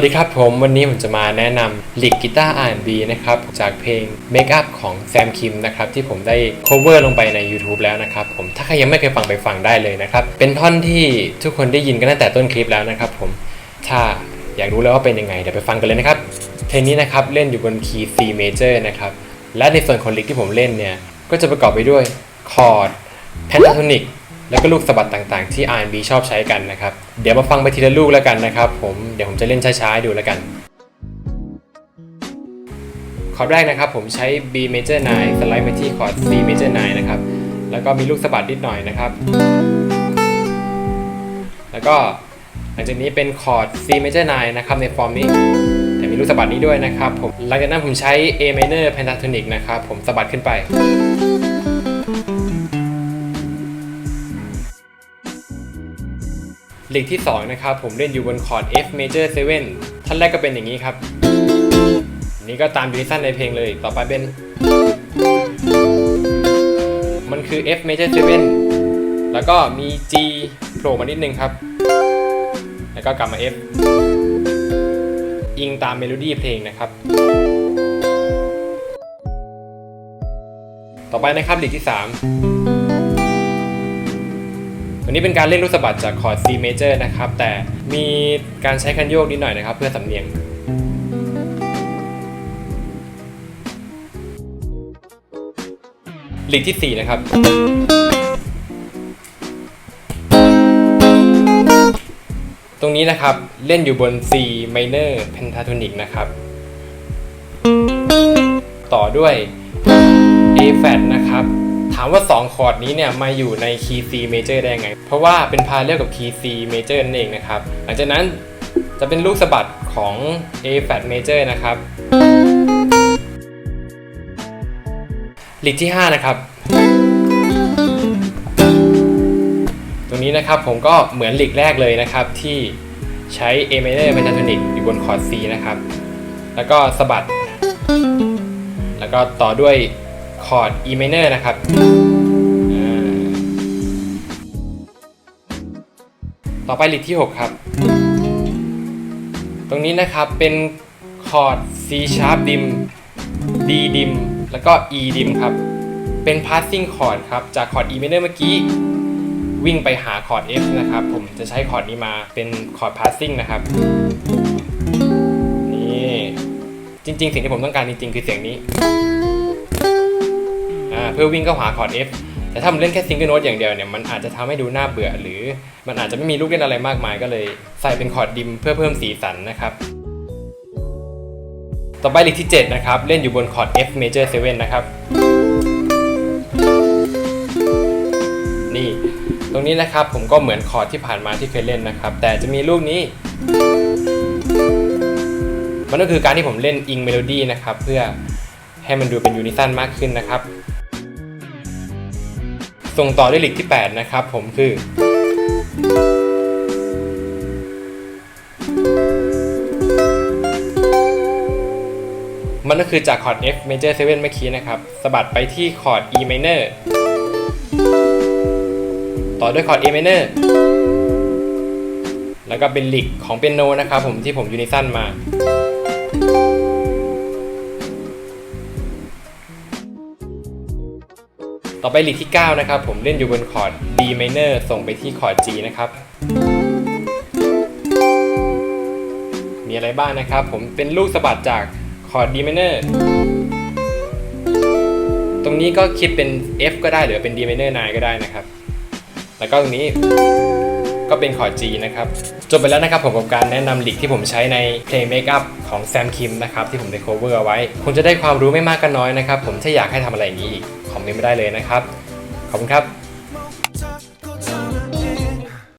วัสดีครับผมวันนี้ผมจะมาแนะนำลิกกีตาร์ R&B นะครับจากเพลง Make Up ของแซมคิมนะครับที่ผมได้ cover ลงไปใน YouTube แล้วนะครับผมถ้าใครยังไม่เคยฟังไปฟังได้เลยนะครับ เป็นท่อนที่ทุกคนได้ยินกันตั้งแต่ต้นคลิปแล้วนะครับผมถ้าอยากรู้แล้วว่าเป็นยังไง เดี๋ยวไปฟังกันเลยนะครับ เพลงนี้นะครับเล่นอยู่บนคีย์ C major นะครับและในส่วนของลิกที่ผมเล่นเนี่ยก็จะประกอบไปด้วยคอร์ดแพนทาโทนิก แล้วก็ลูกสะบัดต่างๆ ที่ R&B ชอบใช้กันนะครับ เดี๋ยวมาฟังไปทีละลูกแล้วกันนะครับผม เดี๋ยวผมจะเล่นช้าๆดูแล้วกัน คอร์ดแรกนะครับผมใช้ B major 9สไลด์ไปที่คอร์ด C major 9นะครับ แล้วก็มีลูกสะบัดนิดหน่อยนะครับ แล้วก็หลังจากนี้เป็นคอร์ด C major 9นะครับในฟอร์มนี้ แต่มีลูกสะบัดนี้ด้วยนะครับผม หลังจากนั้นผมใช้ A minor pentatonic นะครับผมสะบัดขึ้นไป ลีกที่ 2 นะครับ ผมเล่นอยู่บนคอร์ด F major 7 ท่านแรกก็เป็นอย่างนี้ครับ นี่ก็ตามยูนิซันในเพลงเลย ต่อไปเป็น มันคือ F major 7 แล้วก็มี G โผล่มานิดนึงครับ แล้วก็กลับมา F อิงตามเมโลดี้เพลงนะครับต่อไปนะครับลีกที่ 3 วันนี้เป็นการเล่นลูกสะบัดจากคอร์ด C major นะครับ แต่มีการใช้คันโยกนิดหน่อยนะครับ เพื่อสำเนียงลีกที่ 4 นะครับตรงนี้นะครับเล่นอยู่บน C minor pentatonic นะครับ ต่อด้วย A flat นะครับ ถามว่า 2 คอร์ดนี้เนี่ยมาอยู่ในคีย์ C major ได้ยังไง เพราะว่าเป็นพาเรลกับคีย์ C major นั่นเองนะครับ หลังจากนั้นจะเป็นลูกสะบัดของ A flat major นะครับลีกที่ 5 นะครับ ตรงนี้นะครับผมก็เหมือนลีกแรกเลยนะครับ ที่ใช้ A minor pentatonic อยู่บนคอร์ด C นะครับ แล้วก็สะบัด แล้วก็ต่อด้วย คอร์ด E minor นะครับ ต่อไปลีดที่ 6 ครับ ตรงนี้นะครับเป็นคอร์ด C sharp dim D dim แล้วก็ E dim ครับ เป็น passing chord ครับ จากคอร์ด E minor เมื่อกี้ วิ่งไปหาคอร์ด F นะครับ ผมจะใช้คอร์ดนี้มาเป็นคอร์ด passing นะครับนี่จริงๆ สิ่งที่ผมต้องการจริงๆ คือเสียงนี้ อ่าเพื่อวิ่งเข้าหาคอร์ด F แต่ถ้าผมเล่นแค่ซิงเกิลโน้ตอย่างเดียวเนี่ยมันอาจจะทำให้ดูน่าเบื่อ หรือมันอาจจะไม่มีลูกเล่นอะไรมากมาย ก็เลยใส่เป็นคอร์ดดิมเพื่อเพิ่มสีสันนะครับ ต่อไปลีกที่ 7 นะครับ เล่นอยู่บนคอร์ด F major 7 นะครับ นี่ ตรงนี้นะครับผมก็เหมือนคอร์ดที่ผ่านมาที่เคยเล่นนะครับ แต่จะมีลูกนี้ มันก็คือการที่ผมเล่นอิงเมโลดี้นะครับ เพื่อให้มันดูเป็นยูนิซันมากขึ้นนะครับ ส่งต่อด้วยลิกที่ 8 นะครับผมคือมันก็คือจากคอร์ด F major 7เมื่อกี้นะครับสะบัดไปที่คอร์ด E minor ต่อด้วยคอร์ด A minor แล้วก็เป็นลิกของเปียโนนะครับผมที่ผมยูนิซันมา ต่อไปลีกที่ 9 นะครับ ผมเล่นอยู่บนคอร์ด D minor ส่งไปที่คอร์ด G นะครับ มีอะไรบ้างนะครับ ผมเป็นลูกสะบัดจากคอร์ด D minor ตรงนี้ก็คิดเป็น F ก็ได้หรือเป็น D minor 9ก็ได้นะครับ แล้วก็ตรงนี้ก็เป็นคอร์ด G นะครับ จบไปแล้วนะครับผมกับการแนะนำลิกที่ผมใช้ในเพลง Make Up ของแซมคิมนะครับที่ผมได้ cover เอาไว้คงจะได้ความรู้ไม่มากก็น้อยนะครับ ผมถ้าอยากให้ทำอะไรอย่างนี้อีกคอมเมนต์มาได้เลยนะครับ ขอบคุณครับ